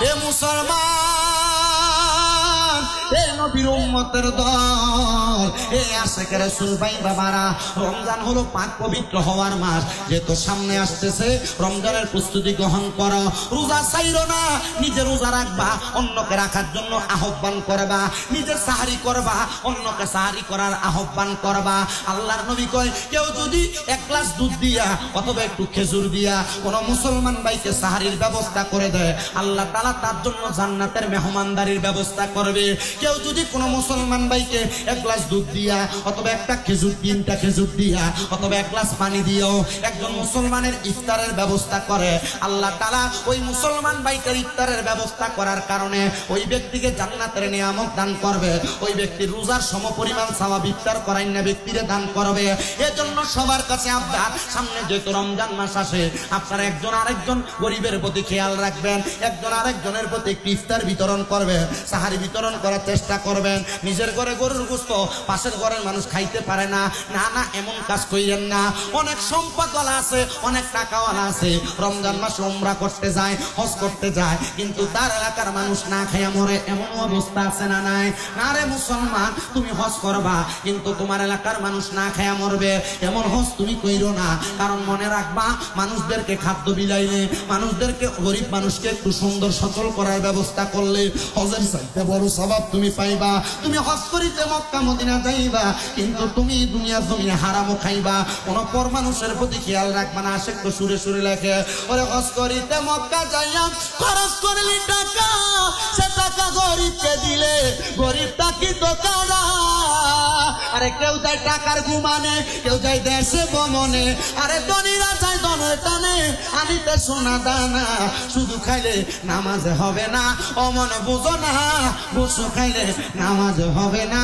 এ মুসলমান এ নবীর উম্মতের দল। এ আশেখ রাসূল ভাই বাবারা? রমজান হলো পাক পবিত্র হওয়ার মাস। যেহেতু সামনে আসতেছে, রমজানের প্রস্তুতি গ্রহণ করো। রোজা চাইরো না, নিজে রোজা রাখবা, অন্যকে রাখার জন্য আহ্বান করবা। নিজে সাহারি করবা, অন্যকে সাহারি করার আহ্বান করবা। আল্লাহর নবী কয়, কেউ যদি এক গ্লাস দুধ দিয়া অথবা একটু খেজুর দিয়া কোন মুসলমান ভাইকে সাহারির ব্যবস্থা করে দেয়, আল্লাহ তালা তার জন্য জান্নাতের মেহমানদারির ব্যবস্থা করবে। কেউ যদি কোনো মুসলমান ভাইকে এক গ্লাস দুধ দিয়া, অথবা একটা খেজুর, তিনটা খেজুর দিয়া, অথবা এক গ্লাস পানি দিয়েও একজন মুসলমানের ইফতারের ব্যবস্থা করে, আল্লাহ তালা ওই মুসলমান ভাইটার ইফতারের ব্যবস্থা করার কারণে ওই ব্যক্তিকে জান্নাতের নিয়ামত দান করবে, ওই ব্যক্তি রোজার সম সমপরিমাণ সাওয়াব ইফতার না ব্যক্তিরে দান করবে। এজন্য সবার কাছে আপনার সামনে যেহেতু রমজান মাস আসে, আপনারা একজন আরেকজন গরিবের প্রতি খেয়াল রাখবেন, একজন আরেকজনের প্রতি একটি ইফতার বিতরণ করবে, সাহারি বিতরণ করার চেষ্টা করবেন। নিজের ঘরে গরুর গুস্ত, পাশের ঘরের মানুষ খাইতে পারে না। না না, এমন কাজ কইরেন না। অনেক সম্পদওয়ালা আছে, অনেক টাকাওয়ালা আছে। রমজান মাসে উমরা করতে যায়, হজ করতে যায়, কিন্তু তার এলাকার মানুষ না খাইয়া মরে, এমন অবস্থা আছে না নাই? না রে মুসলমান, তুমি হজ করবা, কিন্তু তোমার এলাকার মানুষ না খাইয়া মরবে। এমন হজ তুমি কইরো না। কারণ মনে রাখবা, মানুষদেরকে খাদ্য বিলাইলে, মানুষদেরকে গরিব মানুষকে একটু সুন্দর সচল করার ব্যবস্থা করলে হজের চাইতে বড় স্বভাব তুমি পাইবা তুমি হজ করিতে মক্কা, মদিনা যাইবা, কিন্তু তুমি দুনিয়া জমিনে হারামও খাইবা। কোন পর মানুষের প্রতি খেয়াল রাখবা না আসে তো সুরে সুরে লেখে, ওরে হজ করিতে মক্কা যাইয়া খরচ করলি টাকা, সে টাকা গরিবকে দিলে, গরিবটা কি তো কারা আরে কেউ যায় টাকার ঘুমানে, কেউ যায় দেশে বমনে আরে ধনীরা যায় ধনের টানে আনিতে সোনা দানা, শুধু খাইলে নামাজ হবে না। অমন বুঝো না বুঝো খাইলে নামাজ হবে না।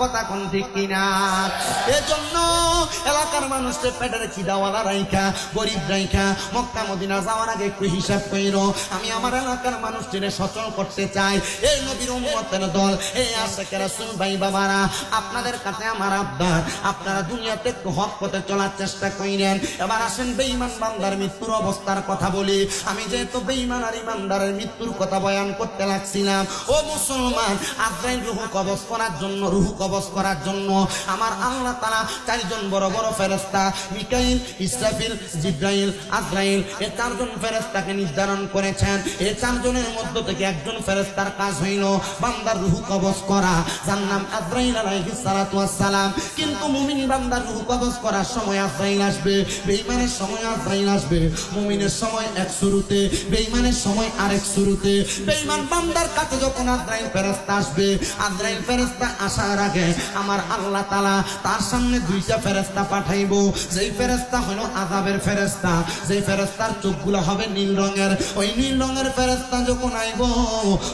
কথা কোন ঠিক কিনা? এজন্য এলাকার মানুষের পেটের খিদাওয়ালা রাইখা, গরিব রাইখা, মক্কা, মদিনা যাওয়ার আগে একটু হিসাব কইর। আমি আমার এলাকার মানুষদের সচল করতে চাই। এই নবীর উম্মতের দল এই আশেখ রাসূল ভাই বাবারা, আপনাদের কাছে আমার আবদার। আপনারা দুনিয়াতে একটু হক পথে চলার চেষ্টা কইরেন। এবার আসেন বেঈমান বান্দার মৃত্যুর অবস্থার কথা বলি। আমি যেহেতু বেঈমান আর ইমানদারের মৃত্যুর কথা বয়ান করতে লাগছিলাম। ও মুসলমান, আজরাইল রুহু কবজ করার জন্য রুহু কবজ করার জন্য। আমার আল্লাহ তালা চারজন বড় বড় ফেরেস্তা মিকাইল, ইসরাফিল, জিব্রাইল, আজরাইল এই চারজন ফেরেস্তাকে নির্ধারণ করেছেন। এই চারজনের মধ্য থেকে একজন ফেরেস্তার কাজ হইল বান্দার রুহু কবজ করা, যার নাম আজরাইল আলাইহিস সালাতু ওয়াস সালাম কিন্তু মুমিন বান্দার রুহু কবজ করার সময় আজরাইল আসবে, বেঈমানের সময় আজরাইল আসবে। মুমিনের সময় এক শুরুতে, বেঈমানের সময় আরেক শুরুতে। বেঈমান বান্দার কাছে যখন আজরাইল ফেরেস্তা আসবে, আজরাইল ফেরেস্তা আসার আগে আমার আল্লাহ তালা তার সামনে দুইটা ফেরেস্তা পাঠাইবো। যেই ফেরেস্তা হলো আজাবের ফেরেস্তা যেই ফেরেস্তার চোখগুলো হবে নীল রঙের। ওই নীল রঙের ফেরেস্তা যখন আইব,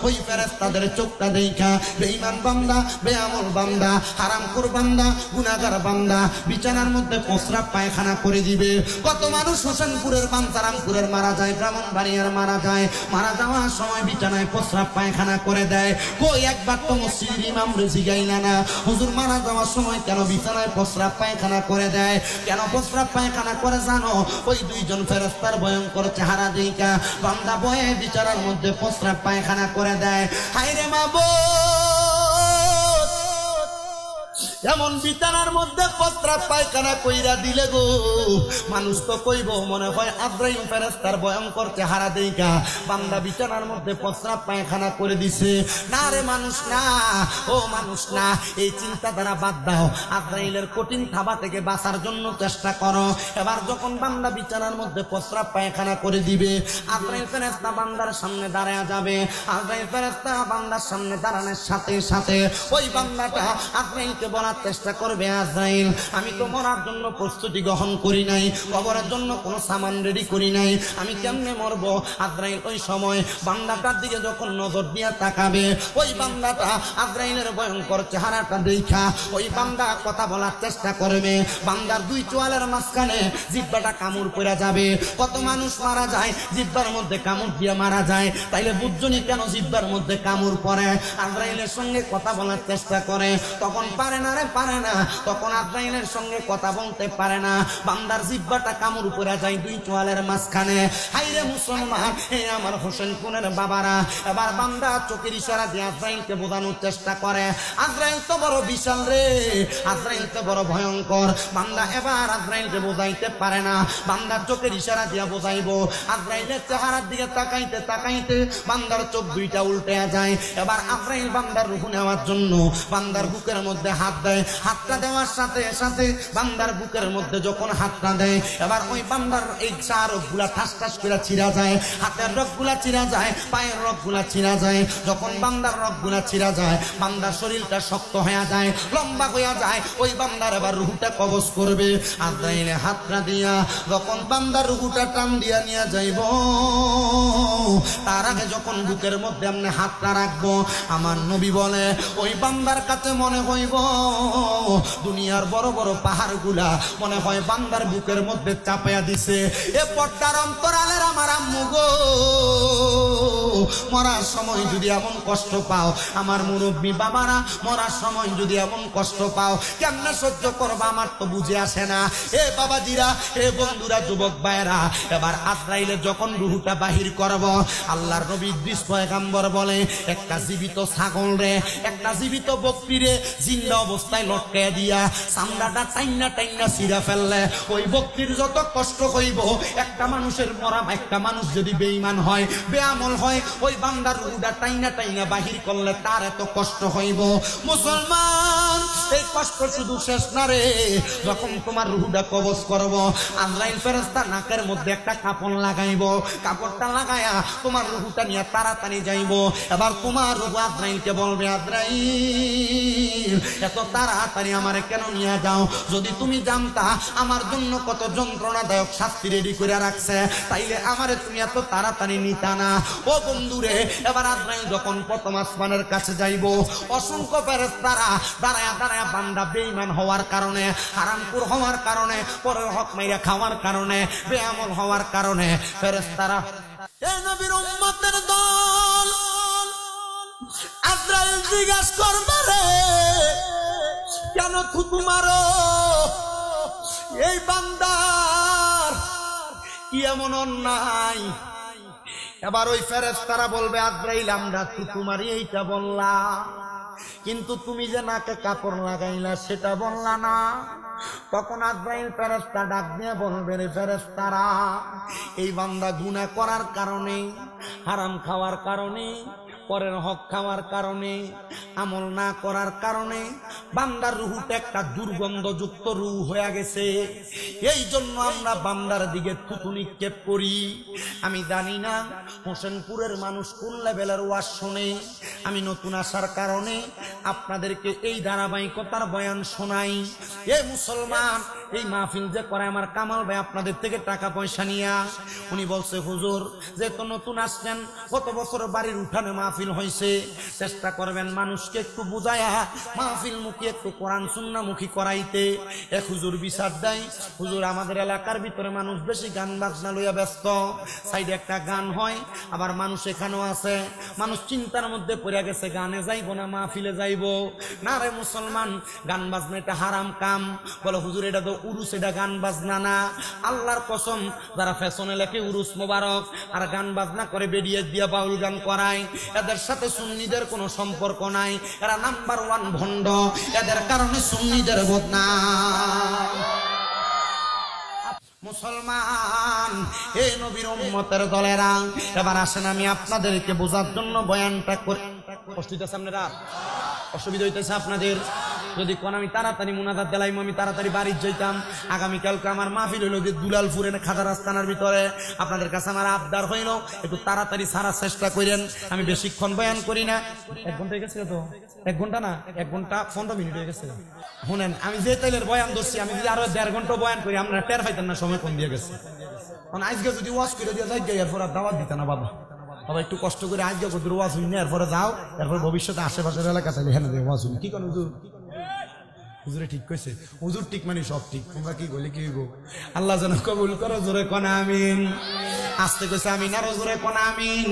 ওই ফেরেস্তাদের চোখটা দেখা। বেঈমান বান্দা, বেআমল বান্দা, হারামখোর বান্দা গুনাগার বান্দা, বিছানার মধ্যে প্রস্রাব পায়খানা করে দিবে। কত মানুষ হোসেনপুরের বান্তারামপুরের মারা যায় ব্রাহ্মণ ব্রাহ্মণবাড়িয়ার মারা যায়, মারা যাওয়ার সময় বিছানায় প্রস্রাব পায়খানা করে দেয়। কই একবার তো মসজিদ ইমাম রেজি গাইলা না? হুজুর মারা যাওয়ার সময় কেন বিছানায় প্রস্রাব পায়খানা করে দেয়? কেন প্রস্রাব পায়খানা করে জানো? ওই দুইজন ফেরস্তার ভয়ঙ্কর চেহারা দিকা বান্দা বয়ে বিচারার মধ্যে প্রস্রাব পায়খানা করে দেয়। হাইরে মা এমন বিছানার মধ্যে প্রস্রাব পায়খানা কইরা দিলে গো। মানুষ তো কইব, মনে হয় আব্রাহিম ফেরেস্তার ভয়ঙ্কর চেহারা দেখা বান্দা বিছানার মধ্যে প্রস্রাব পায়খানা করে দিছে। না রে মানুষ না, ও মানুষ না, এই চিন্তাধারা বাদ দাও। আব্রাহিলের কঠিন থাবা থেকে বাঁচার জন্য চেষ্টা করো। এবার যখন বান্দা বিছানার মধ্যে প্রস্রাব পায়খানা করে দিবে, আব্রাহিম ফেরেস্তা বান্দার সামনে দাঁড়ায় যাবে। আব্রাহিম ফেরেস্তা বান্দার সামনে দাঁড়ানোর সাথে সাথে ওই বান্দাটা আব্রাহিমকে বলার চেষ্টা করবে আজরাইল আমি তো মরার জন্য প্রস্তুতি গ্রহণ করি নাই, কবরের জন্য কোনো সামান রেডি করি নাই। আমি কেমনে মরবো? আজরাইল ওই সময় বান্দাটার দিকে যখন নজর দিয়া তাকাবে, ওই বান্দাটা আজরাইলের ভয়ঙ্কর চেহারাটা দেখা, ওই বান্দা কথা বলার চেষ্টা করবে। বান্দার দুই চোয়ালের মাঝখানে জিব্বাটা কামড় পড়ে যাবে। কত মানুষ মারা যায়, জিব্বার মধ্যে কামড় দিয়ে মারা যায়। তাইলে বুঝজনি কেন জিব্বার মধ্যে কামড় পড়ে? আজরাইলের সঙ্গে কথা বলার চেষ্টা করে, তখন পারে না রে যায় পারে না, তখন আজরাইলের সঙ্গে কথা বলতে পারে না। বান্দার জিব্বাটা কামড় উপরে যায় দুই চোয়ালের মাঝখানে। হাইরে মুসলমান, হে আমার হোসেন কুনের বাবারা, এবার বান্দা চোখের ইশারা দিয়ে আজরাইলকে বোঝানোর চেষ্টা করে। আজরাইল তো বড় বিশাল রে, আজরাইল তো বড় ভয়ঙ্কর। বান্দা এবার আজরাইলকে বোঝাইতে পারে না, বান্দার চোখের ইশারা দিয়া বোঝাইবো। আজরাইলের চেহারার দিকে তাকাইতে তাকাইতে বান্দার চোখ দুইটা উল্টে যায়। এবার আজরাইল বান্দার রুহু নেওয়ার জন্য বান্দার বুকের মধ্যে হাত দেয়। হাতটা দেওয়ার সাথে সাথে বান্দার বুকের মধ্যে যখন হাতটা দেয়, এবার ওই বান্দার এই চার রোগগুলা ঠাস ঠাস করে ছিঁড়া যায়, হাতের রোগগুলা ছিঁড়া যায়, পায়ের রোগগুলা ছিঁড়া যায়, যখন বান্দার রোগগুলা ছিঁড়া যায়, বান্দার শরীরটা শক্ত হয়ে যায়, লম্বা হয়ে যায়, ওই বান্দার এবার রুহুটা কবজ করবে। আজরাইলে হাতটা দিয়া যখন বান্দার রুহুটা টান দিয়া নিয়ে যাইব, তার আগে যখন বুকের মধ্যে আপনি হাতটা রাখব, আমার নবী বলে, ওই বান্দার কাছে মনে হইব দুনিয়ার বড় বড় পাহাড়গুলা মনে হয় বান্দার বুকের মধ্যে চাপাইয়া দিছে। এ পট্টার অন্তরালের আমার আম্মু গো। মরার সময় যদি এমন কষ্ট পাও, আমার মুরব্বী বাবারা, মরার সময় যদি এমন কষ্ট পাও, কেমনে সহ্য করবা আমার তো বুঝে আসে না। এ বাবাজিরা, এ বন্ধুরা, যুবক ভাইয়েরা, এবার আজরাইলে যখন রুহুটা বাহির করব, আল্লাহর নবী বিশ পয়গাম্বর বলে, একটা জীবিত ছাগল রে, একটা জীবিত বকরি রে, জিন্দা অবস্থায় লটকে দিয়া চামড়াটা টাইনা টাইনা ছিঁড়া ফেললে, ওই বকরির যত কষ্ট হইব, একটা মানুষের মরা একটা মানুষ যদি বেঈমান হয়, বেআমল হয় ওই বান্দার রুহুটা টাইনা টাইনা বাহির করলে তার এত কষ্ট হইব। মুসলমান, এই কষ্ট শুধু শেষ না রে। যখন তোমার রুহুটা কবজ করব আনলাইন ফেরস্তা নাকের মধ্যে একটা কাপড় লাগাইব। কাপড়টা লাগায়া তোমার রুহুটা নিয়ে তাড়াতাড়ি যাইব। এবার তোমার রুহু আজরাইলকে বলবে, আজরাইল, এত তাড়াতাড়ি আমার কেন নিয়ে যাও? যদি তুমি জানতা আমার জন্য কত যন্ত্রণাদায়ক শাস্তি রেডি করে রাখছে, তাইলে আমারে তুমি এত তাড়াতাড়ি নিতা না। ও বন্ধুরে, এবার আজরাইল যখন প্রথম আসমানের কাছে যাইব, অসংখ্য ফেরেশতারা দাঁড়ায়া দাঁড়ায়া বান্দা বেঈমান হওয়ার কারণে হারামপুর হওয়ার কারণে, পরের হক মাইরা খাওয়ার কারণে, বেআমল হওয়ার কারণে রে, কেন থুতু মারো? এই বান্দার কি এমন অন্যায়? এবার ওই ফেরেশতারা বলবে, আজরাইল, আমরা তো তোমারই এইটা বললা কিন্তু তুমি যে নাকে কাপড় লাগাইলা, সেটা বললা না। তখন আজরাইল ফেরেস্তা ডাক দিয়ে বলবে, রে ফেরেস্তারা এই বান্দা গুণা করার কারণে, হারাম খাওয়ার কারণে পরের হক খাওয়ার কারণে, আমল না করার কারণে বান্দার রুহুটা একটা দুর্গন্ধযুক্ত রুহ হয়ে গেছে। এই জন্য আমরা বান্দার দিকে থুতু নিক্ষেপ করি। আমি জানি না হোসেনপুরের মানুষ কোন লেভেলের ওয়াজ শোনে। আমি নতুন আসার কারণে আপনাদেরকে এই ধারাবাহিকতার বয়ান শোনাই। এ মুসলমান এই মাহফিল যে করে আমার কামাল ভাই আপনাদের থেকে টাকা পয়সা নিয়া। উনি বলছে, হুজুর যে তো নতুন আসছেন কত বছর বাড়ির উঠানে মাহফিল হয়েছে চেষ্টা করবেন মানুষকে একটু বুঝায়া, মাহফিল মুখী একটু কোরআন সুন্না মুখী করাইতে। এক হুজুর বিচার দেয়। হুজুর, আমাদের এলাকার ভিতরে মানুষ বেশি গান বাজনা লইয়া ব্যস্ত। সাইডে একটা গান হয়, আবার মানুষ এখানেও আছে। মানুষ চিন্তার মধ্যে পড়ে গেছে, গানে যাইবো না, মাহফিলে যাইবো। না রে মুসলমান, গান বাজনা এটা হারাম কাম। বলে, হুজুর, এটা তো উরুস, এটা গান বাজনা না। আল্লাহর কসম, যারা ফ্যাশনে লেখে উরুস মোবারক, আর গান বাজনা করে বেরিয়ে দিয়ে বাউল গান করায়, এদের সাথে সুন্নিদের কোনো সম্পর্ক নাই। এরা নাম্বার ওয়ান ভণ্ড, এদের কারণে সুন্নিদের বদনাম। মুসলমান হে নবীর উম্মতের দলেরা, এবার আসেন আমি আপনাদেরকে বোঝার জন্য বয়ানটা করে। কষ্ট হইতেছে আপনারা? অসুবিধা হইতেছে আপনাদের? যদি কোন আমি তাড়াতাড়ি মুনাজাত দিলাইম, আমি তাড়াতাড়ি বাড়ি যাইতাম। আগামীকালকে আমার মাহফিল হইল যে দুলালপুরে খাজা রাস্তানার ভিতরে। আপনাদের কাছে আমার আবদার হইল, একটু তাড়াতাড়ি সারার চেষ্টা করেন। আমি বেশিক্ষণ বয়ান করি না। এক ঘণ্টা হয়ে গেছে তো? এক ঘণ্টা না? এক ঘণ্টা পনেরো মিনিট হয়ে গেছে। শুনেন, আমি যে তেলের বয়ান ধরছি, আমি যদি আরও দেড় ঘণ্টা বয়ান করি, আপনারা টের পাইতেন না, সময় কম দিয়ে গেছে। কারণ আজকে যদি ওয়াশ করে দিয়ে যাই এরপর আর দাওয়াত দিতে না বাবা। বাবা, একটু কষ্ট করে আজকে ওয়াজ হইনি, এরপরে যাও, এরপর ভবিষ্যতে আশেপাশের এলাকা চাইলে হ্যাঁ ওয়াজ হইনি। কি করেন হুজুর ঠিক কইছে, হুজুর ঠিক মানে সব ঠিক, তোমরা কি বলি কি গো আল্লাহ যেন কবুল করো, জোরে কোন আমিন। আসতে কইছে আমি না জোরে কোন আমিন।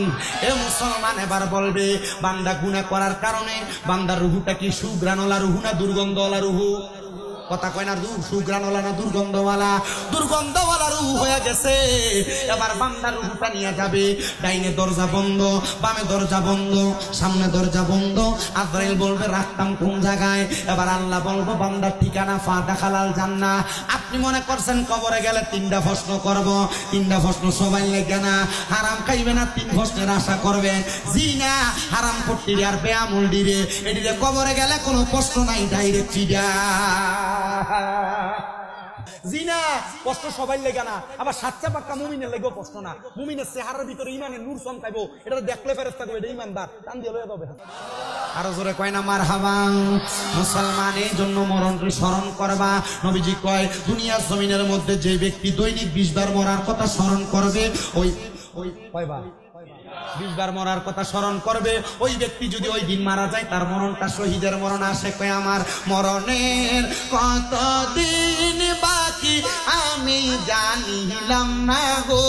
এ মুসলমান এবার বলবে, বান্দা গুনাহ করার কারণে বান্দার রুহুটা কি সুগ্রানলা রুহু না দুর্গন্ধওয়ালা রুহু? কথা কয় না, দূর সুগ্রানওয়ালা না দুর্গন্ধওয়ালা? দুর্গন্ধওয়ালা রুহু হয়ে গেছে। এবার বান্দার রুহুটা নিয়ে যাবে। ডাইনে দরজা বন্ধ, বামে দরজা বন্ধ, সামনে দরজা বন্ধ। আজরাইল বলবে, রাখতাম কোন জায়গায়? এবার আল্লাহ বলব, বান্দার ঠিকানা ফাটা খালাল জান্না। আপনি মনে করছেন কবরে গেলে তিনটা প্রশ্ন করব? তিনটা প্রশ্ন সবাই লেগে না। হারাম খাইবে না, তিন প্রশ্নের আশা করবে। জি না হারাম করতে আর বেয়ামুল দিবে। এটিতে কবরে গেলে কোনো প্রশ্ন নাই, ডাইরেক্ট চিডা জিনা কষ্ট সবাই লেগে না। আবার সাচ্চা পাক্কা মুমিনের লেগেও কষ্ট না। মুমিনের চেহারার ভিতরে ইমানের নূর চমকাইবো। এটা দেখলে ফেরত থাকবে এটা ইমানদার। টান দিয়ে লয়ে যাবে আরও জোরে কয় না মার হাবাং মুসলমান এই জন্য মরণকে স্মরণ করবা। নবীজি কয় দুনিয়ার জমিনের মধ্যে যে ব্যক্তি দৈনিক বিশ বার মরার কথা স্মরণ করবে ওই ওই কয়বার? বিশ বার মরার কথা স্মরণ করবে। ওই ব্যক্তি যদি ওই দিন মারা যায়, তার মরণটা শহীদের মরণ আসে কয় আমার মরণের। কত দিন বাকি আমি জানিলাম না গো।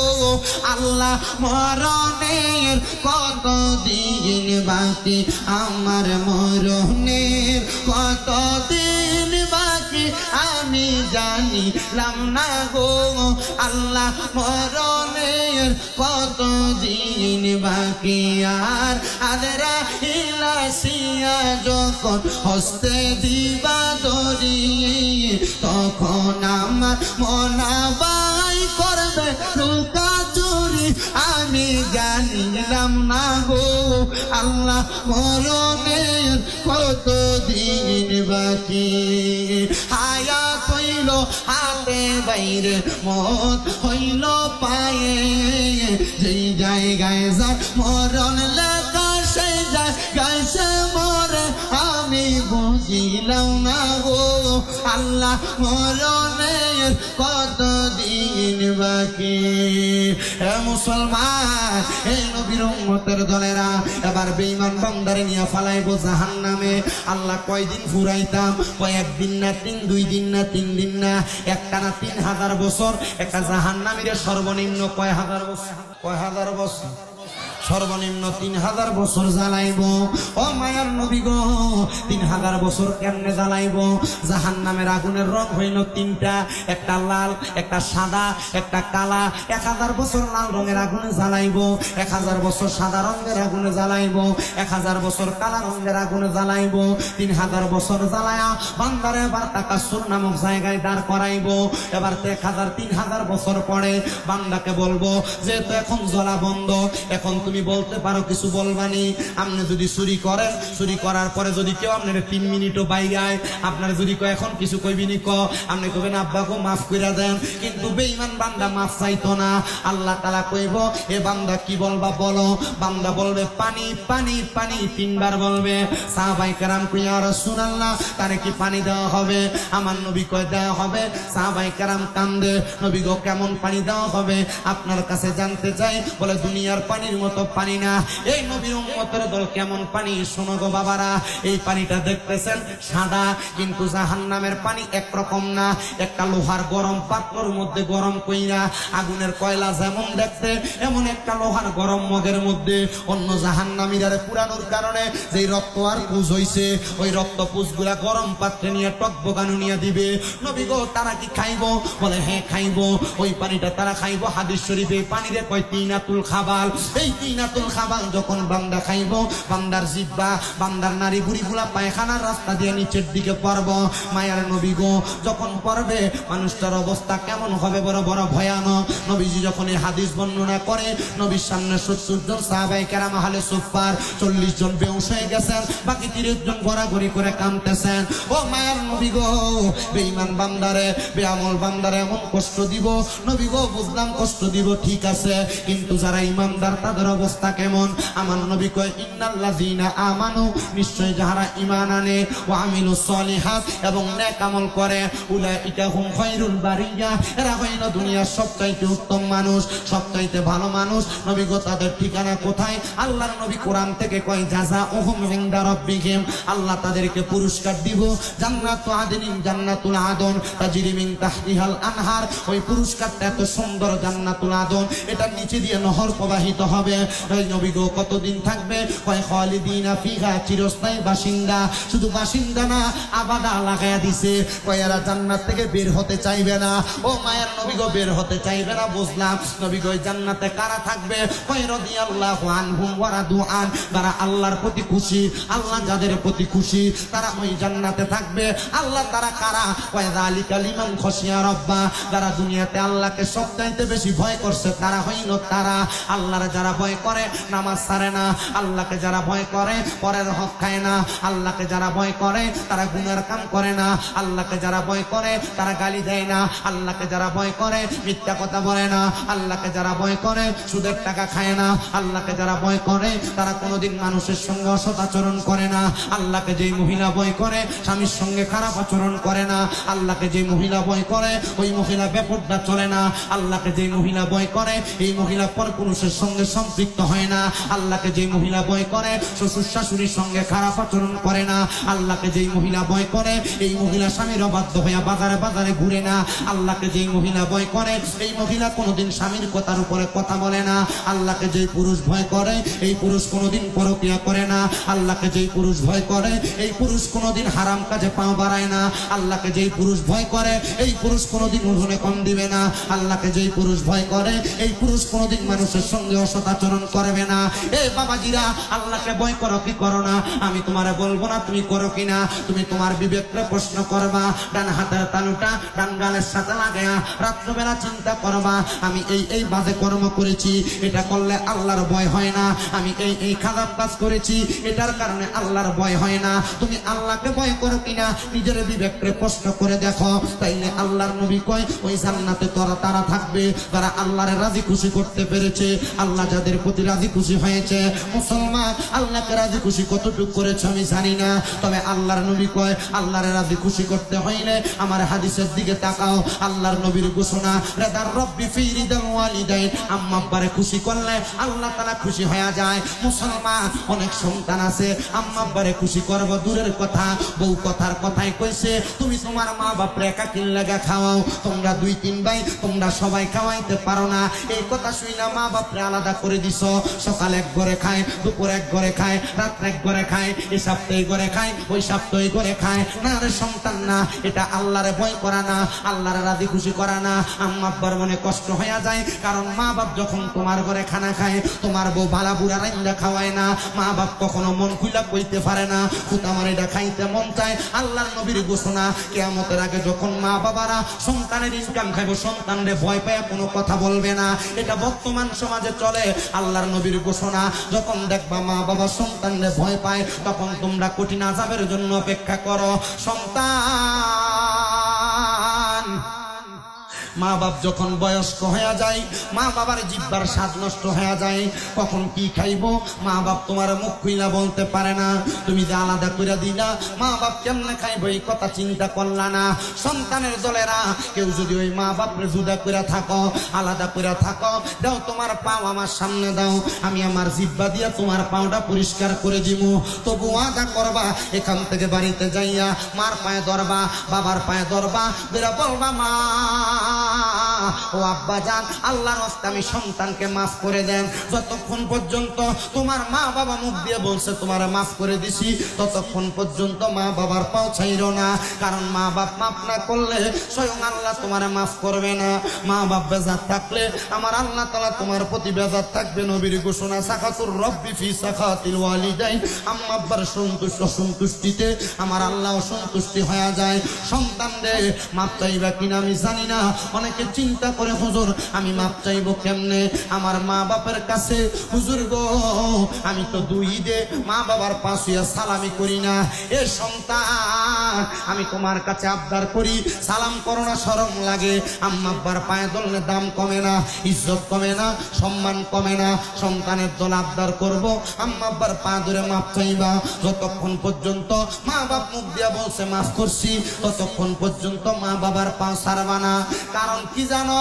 আল্লাহ, মরণের কত দিন বাকি আমার মরণের? কত দিন বাকি আমি জানিলাম না গো, আল্লাহ মরণের কত দিন বাকি। আর আদরা ইলাসিয়া যখন হস্তে দিবা দরি তখন আমার মনাবাই করবে লুকা চুরি। আমি জানিলাম না গো, আল্লাহ মরণের কত দিন বাকি। হায়াত হইল হাতে বাইরে মত হইল পায়ে। যেই জায়গায় যার মরণ লেখা, সেই জায়গায় সে মরে। আমি বুঝিলাম না গো, আল্লাহ মরণের কত দিন বাকি? হে মুসলমান এবার আল্লাহ ফুরাইতাম? না, তিন, দুই দিন না, তিন দিন না? একটা না তিন হাজার বছর, একটা সর্বনিম্ন কয় হাজার বছর? কয় হাজার বছর? সর্বনিম্ন তিন হাজার বছর জ্বালাইব। ও মায়ার নবী গো, তিন হাজার বছর কেমনে জ্বালাইব? জাহান নামের আগুনের রং হইল তিনটা, একটা লাল, একটা সাদা, একটা কালা। এক হাজার বছর লাল রঙের আগুনে জ্বালাইব, এক হাজার বছর সাদা রঙের আগুনে জ্বালাইব, এক হাজার বছর কালা রঙের আগুনে জ্বালাইব। তিন হাজার বছর জ্বালায়া বান্দারে এবার তাকাসুর নামক জায়গায় দাঁড় করাইব। এবার তো এক হাজার, তিন হাজার বছর পরে বান্দাকে বলব যে তো এখন জ্বলা বন্ধ, এখন তুমি বলতে পারো, কিছু বলবানি। আপনি যদি চুরি করেন, চুরি করার পরে যদি কেউ আপনার তিন মিনিটও বাইগায় আপনার যদি কয়, এখন কিছু কইবিনি ক। আপনি কবেন আব্বাকে মাফ কইরা দেন। কিন্তু বেঈমান বান্দা মাফ চাইতো না। আল্লাহ তালা কইব, এ বান্দা কি বলবা বলো? বান্দা বলবে, পানি পানি পানি। তিনবার বলবে, সাহাবাই কারাম কইয়া রাসূলুল্লাহ, তারে কি পানি দেওয়া হবে? আমার নবী কয়, দেওয়া হবে। সাহাবাই কারাম কান্দে, নবী গো, কেমন পানি দেওয়া হবে? আপনার কাছে জানতে চাই, বলে, দুনিয়ার পানির মতো পানি না। এই নবীর উম্মতের দল কেমন পানি? শোনো গো বাবারা, এই পানিটা দেখতেছেন সাদা, কিন্তু জাহান্নামের পানি একরকম না। একটা লোহার গরম পাত্রর মধ্যে গরম কইরা আগুনের কয়লা যেমন দেখতে, এমন একটা লোহার গরম মগের মধ্যে অন্য জাহান্নামীরারে পুরানোর কারণে যেই রক্ত আর পুজ হইছে, ওই রক্ত পুজগুলা গরম পাত্রে নিয়ে টক বোকানু নিয়ে দিবে। নবী গো, তারা কি খাইবো? বলে হ্যাঁ খাইবো। ওই পানিটা তারা খাইবো হাদিস শরীফে। পানিরে কয়, তিনাতুল খাবাল। এই তিনাতুল খাবাল যখন বান্দা খাইবো, বান্দার জিব্বা, বান্দার নারী বুড়ি গুলা পায়খানার রাস্তা দিয়ে নিচের দিকে পড়ব। মায়ার নবী গো, যখন পড়বে, মানুষটার অবস্থা কেমন হবে বড় বড় ভয়ানক। নবীজি যখন এই হাদিস বর্ণনা করে, নবীর সামনে সত্তর জন সাহাবাই কেরাম হালে সুপার চল্লিশ জন বেউস হয়ে গেছেন, বাকি তিরিশ জন ঘোরাঘুরি করে কামতেছেন ও মায়ার নবী গো, বেঈমান বান্দারে, বেআমল বান্দারে এমন কষ্ট দিব, নবী গো বুঝলাম কষ্ট দিব, ঠিক আছে, কিন্তু যারা ইমানদার তাদের অবস্থা কেমন? আমার নবী কয়, ইন্নাল্লাযীনা আমানু। নিশ্চয় যাহারা ঈমান আনে, ওয়া আমিলুস সলিহাত এবং নেক আমল করে, উলাইকা হুম খায়রুল বারিয়া। এরা হইল দুনিয়ার সবচাইতে উত্তম মানুষ, সবচাইতে ভালো মানুষ। নবী গো, তাদের ঠিকানা কোথায়? আল্লাহর নবী কোরআন থেকে কয় জাযা ওহুম ইনদা রাব্বিহিম। আল্লাহ তাদেরকে পুরস্কার দিব। জান্নাতু আদনিন জান্নাতুল আদন, তাজরি মিন তাহতিহাল আনহার। ওই পুরস্কারটা এত সুন্দর জান্নাতুল আদন, এটা নিচে দিয়ে নহর প্রবাহিত হবে। ওই নবী গো, কতদিন থাকবে? কয় খালিদিনা ফিহা চিরস্থায়ী বাসিন্দা। শুধু বাসিন্দা না, আবাদা লাগায়া দিছে। কয় জান্নাত থেকে বের হতে চাইবে না। ও মায়ের নবী গো, বের হতে চাইবে না, বুঝলাম। নবী জান্নাতে কারা থাকবে? কয় রাদিয়াল্লাহু আনহুম ওয়া রাদু আন। যারা আল্লাহর প্রতি খুশি, আল্লাহ যাদের প্রতি খুশি, তারা ওই জান্নাতে থাকবে। আল্লাহ তারা কারা? কয় যালিকা লিমান খশিয়া রব্বা। যারা দুনিয়াতে আল্লাহকে সবচাইতে বেশি ভয় করছে, তারা হইল তারা। আল্লাহর যারা ভয় করে নামাজ সারে না। আল্লাহকে যারা ভয় করে, পরের হক খায় না। আল্লাহকে যারা ভয় করে, তারা গুনার কাম করে না। আল্লাহকে যারা ভয় করে, তারা গালি দেয় না। আল্লাহকে যারা ভয় করে, মিথ্যা কথা বলে না। আল্লাহকে যারা ভয় করে, সুদের টাকা খায় না। আল্লাহকে যারা ভয় করে, তারা কোনোদিন মানুষের সঙ্গে অসৎ আচরণ করে না। আল্লাহকে যেই মহিলা ভয় করে, স্বামীর সঙ্গে খারাপ আচরণ করে না। আল্লাহকে যেই মহিলা ভয় করে, ওই মহিলা ব্যাপারটা চলে না। আল্লাহকে যেই মহিলা ভয় করে, এই মহিলা পর পুরুষের সঙ্গে সম্পৃক্ত হয় না। আল্লাহকে যেই মহিলা বয় করে, শ্বশুর শাশুড়ির সঙ্গে খারাপ আচরণ করে না। আল্লাহকে যেই মহিলা ভয় করে, এই মহিলা স্বামীর অবাধ্য হইয়া বাজারে বাজারে ঘুরে না। আল্লাহকে যেই মহিলা বয় করে, এই মহিলা কোনোদিন স্বামীর কথার উপরে কথা বলে না। আল্লাহকে যেই পুরুষ ভয় করে, এই পুরুষ কোনোদিন পরক্রিয়া করে না। আল্লাহকে যেই পুরুষ ভয় করে, এই পুরুষ কোনোদিন হারাম কাজে পাও বাড়ায় না। আল্লাহকে যেই পুরুষ ভয় করে, এই পুরুষ কোনোদিন উঠোনে কম দিবে না। আল্লাহকে যেই পুরুষ ভয় করে, এই পুরুষ কোনোদিন মানুষের সঙ্গে অসৎ আচরণ করবে না। এ বাবাজিরা, আল্লাহকে ভয় করো কি করো না? আমি তোমারে বলব না তুমি করো কিনা তুমি তোমার বিবেককে প্রশ্ন করবা। ডান হাতের তালুটা, ডান গালের সাথে লাগায়া রাত্রবেলা চিন্তা করবা, আমি এই এই বাজে কর্ম করেছি, এটা করলে আল্লাহর ভয় হয় না। আমি এই এই খারাপ কাজ করেছি, এটার কারণে আল্লাহর ভয় হয় না। তুমি আল্লাহকে ভয় করো কিনা নিজের বিবেককে প্রশ্ন করে দেখো। তাইলে আল্লাহর নবী কয়, ওই জান্নাতে তোরা তারা থাকবে তারা আল্লাহরে রাজি খুশি করতে পেরেছে। আল্লাহ যাদের প্রতি রাজি খুশি হয়েছে? মুসলমান, আল্লাহকে রাজি খুশি কতটুকু করেছে আমি জানি না। তবে আল্লাহর নবী কয়, আল্লাহরে রাজি খুশি করতে হইলে আমার হাদিসের দিকে তাকাও, আল্লাহর নবীর ঘোষণা, রেদার রব্বি ফি রিদাল ওয়ালিদাইন। আম্মা আব্বারে খুশি করলে আল্লাহ তাআলা খুশি হয়ে যায়। মুসলমান, অনেক সন্তান আছে, আম্মা আব্বারে খুশি করব দূরের কথা, বউ কথার কথাই কইছে, তুমি তোমার মা বাপরে একা কিন লাগা খাওয়াও, তোমরা দুই তিন ভাই, তোমরা সবাই খাওয়াইতে পারো না। এই কথা শুই না মা বাপরে আলাদা করে দিছ সকাল এক ঘরে খায়, দুপুর এক ঘরে খায়, রাত্রে এক ঘরে খায় এই সপ্তাহে ঘরে খায়, ওই সপ্তাহে ঘরে খায়। না রে সন্তান না, এটা আল্লাহরে ভয় করা না, আল্লাহরে রাজি খুশি করা না। আম্মা মনে কষ্ট হয়ে যায়, কারণ মা বাপ যখন তোমার ঘরে খানা খায়, তোমার বউ বালা বুড়া রাইন্দা খাওয়ায় না। মা বাপ কখনো মন খুইলা কইতে পারে না আমার এটা খাইতে মন চায়। আল্লাহর নবীর ঘোষণা, কেয়ামতের আগে যখন মা বাবারা সন্তানের ইনকাম খাইব, সন্তানরে ভয় পায় কোনো কথা বলবে না। এটা বর্তমান সমাজে চলে আল্লাহর নবীর ঘোষণা, যখন দেখবা মা বাবা সন্তানরে ভয় পায়, তখন তোমরা কঠিন আজাবের জন্য অপেক্ষা করো। সন্তান! মা বাপ যখন বয়স্ক হয়ে যায়, মা বাবার জিব্বার স্বাদ নষ্ট হয়ে যায়, কখন কি খাইবো? মা বাপ তোমার মুখ খুইলা বলতে পারে না। তুমি যে আলাদা করে দিলা, মা বাপ কেমনে খাইবো? এই কথা চিন্তা করলা না। সন্তানের দলেরা কেউ যদি ওই মা বাপরে জুদা করে থাকো, আলাদা করে থাকো, দাও তোমার পাও আমার সামনে দাও। আমি আমার জিব্বা দিয়া তোমার পাওটা পরিষ্কার করে দিমু। তবু আদা করবা, এখান থেকে বাড়িতে যাইয়া মার পায়ে ধরবা, বাবার পায়ে ধরবা বেরা বলবা, মা ও আব্বা যান আল্লাহর হস্তে আমি সন্তানকে মাফ করে দেন। যতক্ষণ পর্যন্ত তোমার মা বাবা মুখ দিয়ে বলছে, তোমার মাফ করে দিছি, ততক্ষণ পর্যন্ত মা বাবার পাও না। কারণ মা বাপ মাফ না করলে স্বয়ং আল্লাহ তোমার মাফ করবে না। মা বাপ বেজার থাকলে আমার আল্লাহ তালা তোমার প্রতি বেজার থাকবে। নবীর ঘোষণা, সাখাতুর রব্বি ফি সাখাতিল ওয়ালিদাইন। আম্মা আব্বার সন্তুষ্ট সন্তুষ্টিতে আমার আল্লাহ সন্তুষ্টি হয়ে যায়। সন্তান রে, মাপ চাইবা কিনা আমি জানি না। অনেকে চিন্তা করে, হুজুর, আমি মাপ চাইব কেমনে? আমার মা বাপের কাছে, হুজুর গো, আমি তো দুই ঈদে মা বাবার পাশে সালামি করি না। এ সন্তান, আমি তোমার কাছে আবদার করি। সালাম করো না, সরম লাগে। আম্মা আব্বার পায়ে দললে দাম কমে না, ইজ্জত কমে না, সম্মান কমে না। সন্তানের দল আবদার করব। আম্মা আব্বার পা ধরে মাপ চাইবা। যতক্ষণ পর্যন্ত মা বাপ মুখ দিয়া বলছে, মাফ করছি, ততক্ষণ পর্যন্ত মা বাবার পা সারবা না। কারণ কি জানো?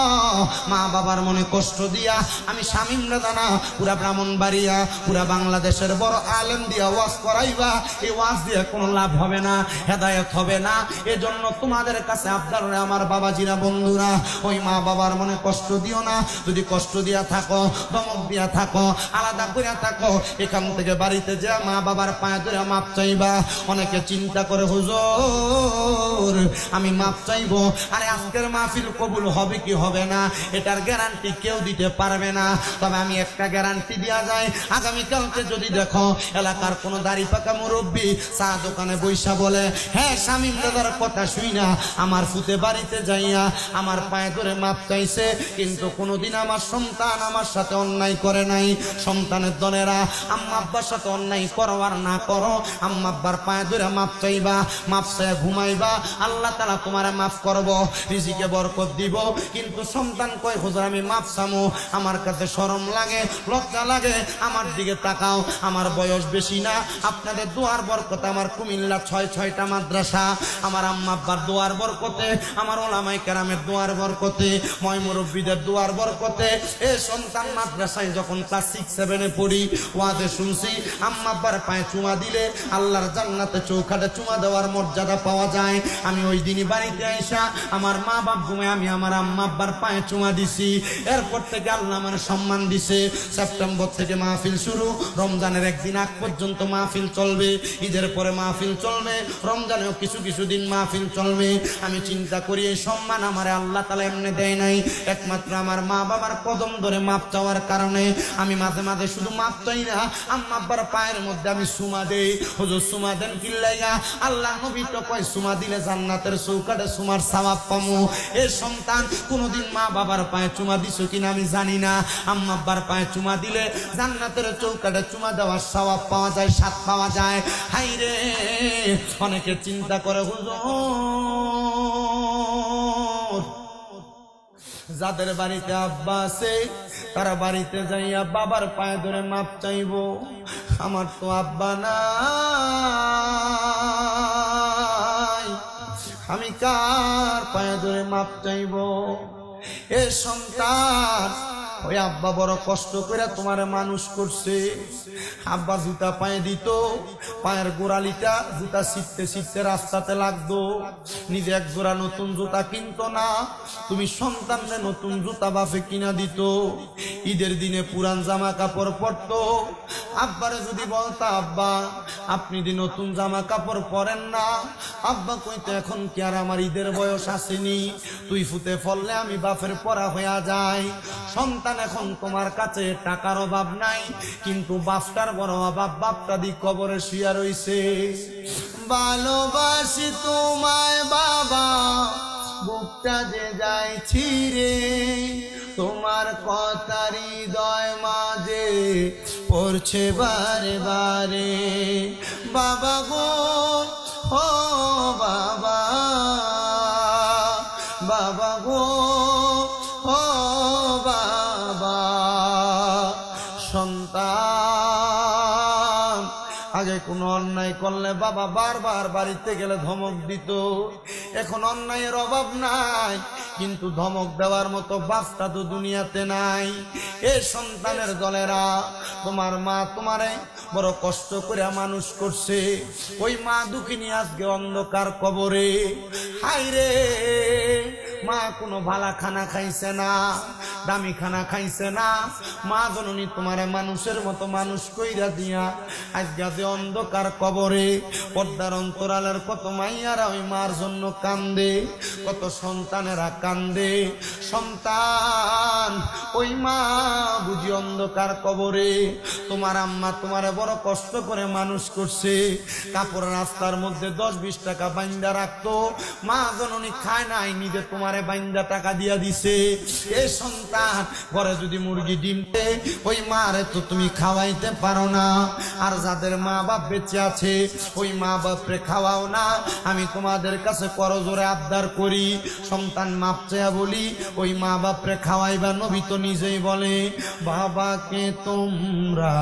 মা বাবার মনে কষ্ট দিয়া আমি স্বামী দানা পুরা ব্রাহ্মণবাড়িয়া, পুরা বাংলাদেশের বড় আলেম দিয়া ওয়াজ করাইবা, এই ওয়াজ দিয়ে কোনো লাভ হবে না, হেদায়ত হবে না। এজন্য তোমাদের কাছে আবদার রে আমার বাবাজিরা, বন্ধুরা, ওই মা বাবার মনে কষ্ট দিও না। যদি কষ্ট দিয়া থাকো, দমক দিয়া থাকো, আলাদা করিয়া থাকো, এখান থেকে বাড়িতে যে মা বাবার পায়ে ধরে মাপ চাইবা। অনেকে চিন্তা করে, হুজুর, আমি মাপ চাইব। আরে আজকের মাহফিল কবুল হবে কি হবে না, এটার গ্যারান্টি কেউ দিতে পারবে না। তবে আমি একটা গ্যারান্টি দেওয়া যায় আগামীকালকে যদি দেখো এলাকার কোনো দাড়ি পাকা মুরব্বী চা দোকানে বৈশা বলে হ্যাঁ স্বামী দাদার কথা শুই না, আমার ফুতে বাড়িতে যাইয়া আমার পায়ে ধরে মাপ চাইছে, কিন্তু কোনোদিন আমার সন্তান আমার সাথে অন্যায় করে নাই। সন্তানের দলেরা, আম্মা আব্বার সাথে অন্যায় করো আর না করো, আম্মা আব্বার পায়ে ধরে মাপ চাইবা, মাপ চাই ঘুমাইবা, আল্লাহ তালা তোমার মাফ করব, রিজিকে বরকত দিব কিন্তু সন্তান কয়, হুজুর, আমি মাপ চামো। আমার কাছে শরম লাগে, লজ্জা লাগে। আমার দিকে তাকাও, আমার বয়স বেশি না। আপনাদের দোয়ার বরকতে আমার কুমিল্লা ছয় ছয়টা মাদ্রাসা, আমার আম্মা আব্বার দোয়ার বরকতে, আমার ওলামাই কেরামের দোয়ার বরকতে ময় মুরব্বীদের দোয়ার বরকতে। এ সন্তান মাদ্রাসায় যখন ক্লাস সিক্স সেভেনে পড়ি, ওয়াজে শুনছি, আম্মা আব্বার পায়ে চুমা দিলে আল্লাহর জান্নাতে চৌখাটে চুমা দেওয়ার মর্যাদা পাওয়া যায়। আমি ওই দিনই বাড়িতে আইসা, আমার মা বাপ ঘুমে আমি আমার আম্মা আব্বার পায়ে চুমা দিছি। এরপর থেকে আল্লাহ আমার সম্মান দিছে। সেপ্টেম্বর থেকে মাহফিল শুরু। রমজানের একদিন আগ পর্যন্ত মাহফিল চলবে। ঈদের পরে মাহফিল চলবে। রমজানেও কিছু কিছু দিন মাহফিল চলবে। আমি চিন্তা করি, এই সম্মান আমার আল্লাহ তালা এমনি দেয় নাই। একমাত্র আমার মা বাবার কদম ধরে মাপ চাওয়ার কারণে আমি মাঝে মাঝে শুধু মাপ চাই না, আম্মা আব্বার পায়ের মধ্যে আমি সুমা দেই। হুজুর সুমা দেন কিল্লাইয়া আল্লাহ নবী তো কয় সুমা দিলে জান্নাতের চৌকাটে সুমার সাবাব পামু। এ সন্তান, কোনোদিন মা বাবার পায়ে চুমা দিছো কিনা আমি জানি না। আম্মা আব্বার পায়ে চুমা দিলে জান্নাতের চৌকাটে চুমা দেওয়ার সবাব পাওয়া যায়, স্বাদ পাওয়া যায়। হাই রে অনেকে চিন্তা করে, হুজুর, যাদের বাড়িতে আব্বা আছে, তারা বাড়িতে যাইয়া বাবার পায়ে ধরে মাপ চাইব। আমার তো আব্বা নাই আমি কার পায়ে ধরে মাপ চাইব? এ সন্তান ওই আব্বা বড় কষ্ট করে তোমার মানুষ করছে। আব্বা জুতা পায়ে দিত, পায়ের গোড়ালিটা জুতা ছিটতে ছিটতে রাস্তাতে লাগতো। নিজে এক জোড়া নতুন জুতা কিনতো না, তুমি সন্তানদের নতুন জুতা বাপে কিনা দিত। ঈদের দিনে পুরান জামা কাপড় পরতো। আব্বারে যদি বলতা, আব্বা, আপনি যে নতুন জামা কাপড় পরেন না, আব্বা কইতে, এখন কি আর আমার ঈদের বয়স আসেনি? তুই ফুতে ফললে আমি বাপের পড়া হইয়া যায় সন্তান এখন তোমার কাছে টাকার অভাব নাই, কিন্তু বাপটার বড় অভাব বাপটা দি কবরে শুয়া রইছে। ভালোবাসি তোমায় বাবা, বুকটা যে যায় ছিঁড়ে, তোমার কথা হৃদয় মাঝে পড়ছে বারে বারে। বাবা গো, ও বাবা বাবা গো অন্যায় করলে বাবা বারবার বাড়িতে গেলে ধমক দিত। এখন অন্যায়ের অভাব নাই, কিন্তু ধমক দেওয়ার মতো বাস্তা তো দুনিয়াতে নাই। এ সন্তানের দলেরা, তোমার মা তোমারে বড় কষ্ট করে মানুষ করছে। ওই মা দুঃখিনী আজকে অন্ধকার কবরে। হাই রে! মা কোনো ভালা খানা খাইছে না, দামি খানা খাইছে না। মা জননী তোমারে মানুষের মতো মানুষ কইরা দিয়া, আজকে যে অন্ধকার কবরে, পর্দার অন্তরালের কত মাইয়ারা ওই মার জন্য কান্দে, কত সন্তানেরা কান্দে। সন্তান, ওই মা বুঝি অন্ধকার কবরে, তোমার আম্মা তোমারে বড় কষ্ট করে মানুষ করছে। কাপড় রাস্তার মধ্যে দশ বিশ টাকা বাইন্দা রাখতো। মা জননী খায় নাই, নিজে তোমারে বাইন্দা টাকা দিয়া দিছে। এ সন্তান, ঘরে যদি মুরগি ডিমতে ওই মারে তো তুমি খাওয়াইতে পারো না। আর যাদের মা বাপ বেঁচে আছে, ওই মা বাপরে খাওয়াও না। আমি তোমাদের কাছে করজোরে আবদার করি। সন্তান মাপ চেয়া বলি, ওই মা বাপরে খাওয়াইবা নবী তো নিজেই বলে, বাবাকে তোমরা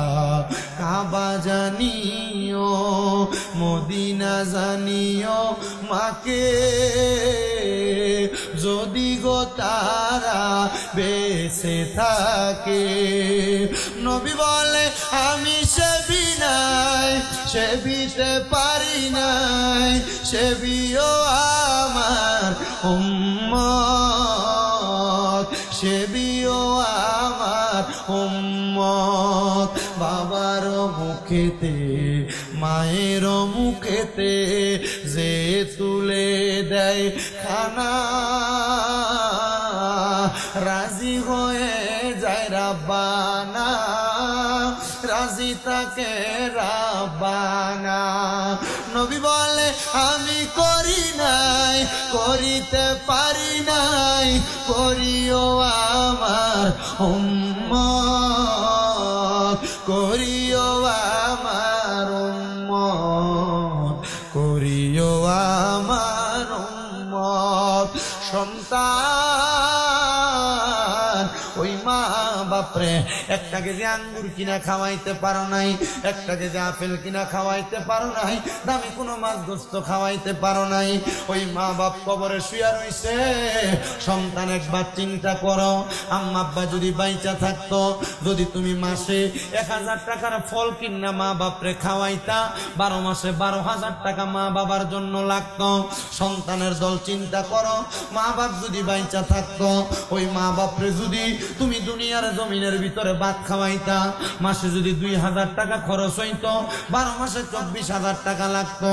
কাবা জানিও, মদিনা জানিও মাকে যদি গো তারা বেঁচে থাকে, নবী বলে, আমি সেবি নাই সেবিতে পারি নাই সেবিও আমার উম্মত সেবিও আমার উম্মত। বাবার মুখেতে, মায়ের মুখেতে যে তুলে দেয় খানা। রাজি হয়ে যায় রাব্বানা। রাজি তাকে রাব্বানা। নবী বলে, আমি করি নাই, করিতে পারি নাই, করিও আমার উম্মত, করিও সন্তান ওই মা বাপরে একটা কেজি আঙ্গুর কিনা খাওয়াইতে পারো নাই একটা কেজি আপেল কিনা খাওয়াইতে পারো নাই, দামি কোনো মাছ গোস্ত খাওয়াইতে পারো নাই। ওই মা বাপ কবরে শুয়া রইছে, সন্তান একবার চিন্তা করো আম্মা যদি বাইচা থাকতো, যদি তুমি মাসে এক হাজার টাকার ফল কিনা মা বাপরে খাওয়াইতা, বারো মাসে বারো হাজার টাকা মা বাবার জন্য লাগতো। সন্তানের দল চিন্তা করো মা বাপ যদি বাইচা থাকতো, ওই মা বাপরে যদি তুমি দুনিয়ার জমিনের ভিতরে ভাত খাওয়াইতা, মাসে যদি দুই হাজার টাকা খরচ হইতো, বারো মাসে চব্বিশ হাজার টাকা লাগতো।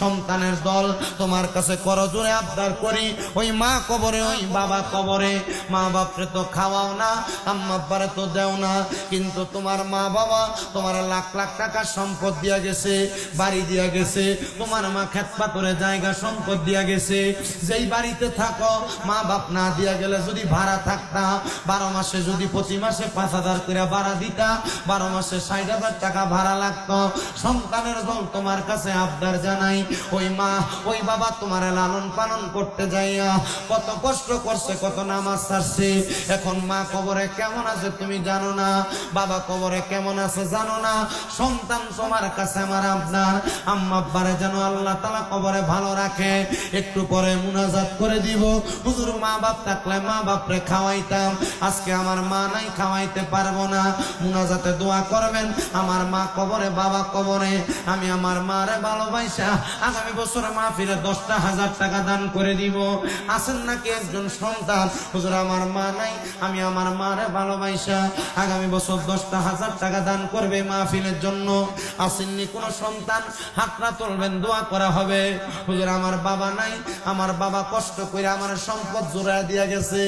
সন্তানের দল তোমার কাছে করজোরে আবদার করি, ওই মা কবরে, ওই বাবা কবরে। মা বাপরে তো খাওয়াও না, আম্মা তো দেও না। কিন্তু তোমার মা বাবা তোমার লাখ লাখ টাকার সম্পদ দিয়া গেছে, বাড়ি দিয়া গেছে, তোমার মা খেত পাথরে জায়গা সম্পদ দিয়া গেছে। যেই বাড়িতে থাকো, মা বাপ না দিয়া গেলে যদি ভাড়া থাকতা, বারো মাসে যদি প্রতি মাসে পাঁচ হাজার করে ভাড়া দিতা, বারো মাসে ষাট হাজার টাকা ভাড়া লাগতো। সন্তানের দল তোমার কাছে আবদার জানাই, ওই মা, ওই বাবা তোমার লালন পালন করতে যাইয়া কত কষ্ট করছে, কত নামাজ ছাড়ছে। এখন মা কবরে কেমন আছে তুমি জানো না, বাবা কবরে কেমন আছে জানো না। সন্তান তোমার কাছে আমার আবদার। আম্মা আব্বারে যেন আল্লাহ তালা কবরে ভালো রাখে, একটু পরে মুনাজাত করে দিব। হুজুর মা বাপ থাকলে মা বাপরে খাওয়াইতাম। আজকে আমার মা নাই, খাওয়াইতে পারব না। মুনাজাতে দোয়া করবেন। আমার মা কবরে, বাবা কবরে। আমি আমার মারে ভালোবাসা। আগামী বছর মা ফিরে দশটা হাজার টাকা দান করে দিব। আছেন নাকি একজন সন্তান? হুজুর, আমার মা নাই। আমি আমার মারে ভালোবাসা। আগামী বছর দশটা হাজার টাকা দান করবে মাহফিলের জন্য। আসেননি কোনো সন্তান? হাতরা তুলবেন, দোয়া করা হবে। হুজুর, আমার বাবা নাই। আমার বাবা কষ্ট করে আমার সম্পদ জোড়া দিয়া গেছে।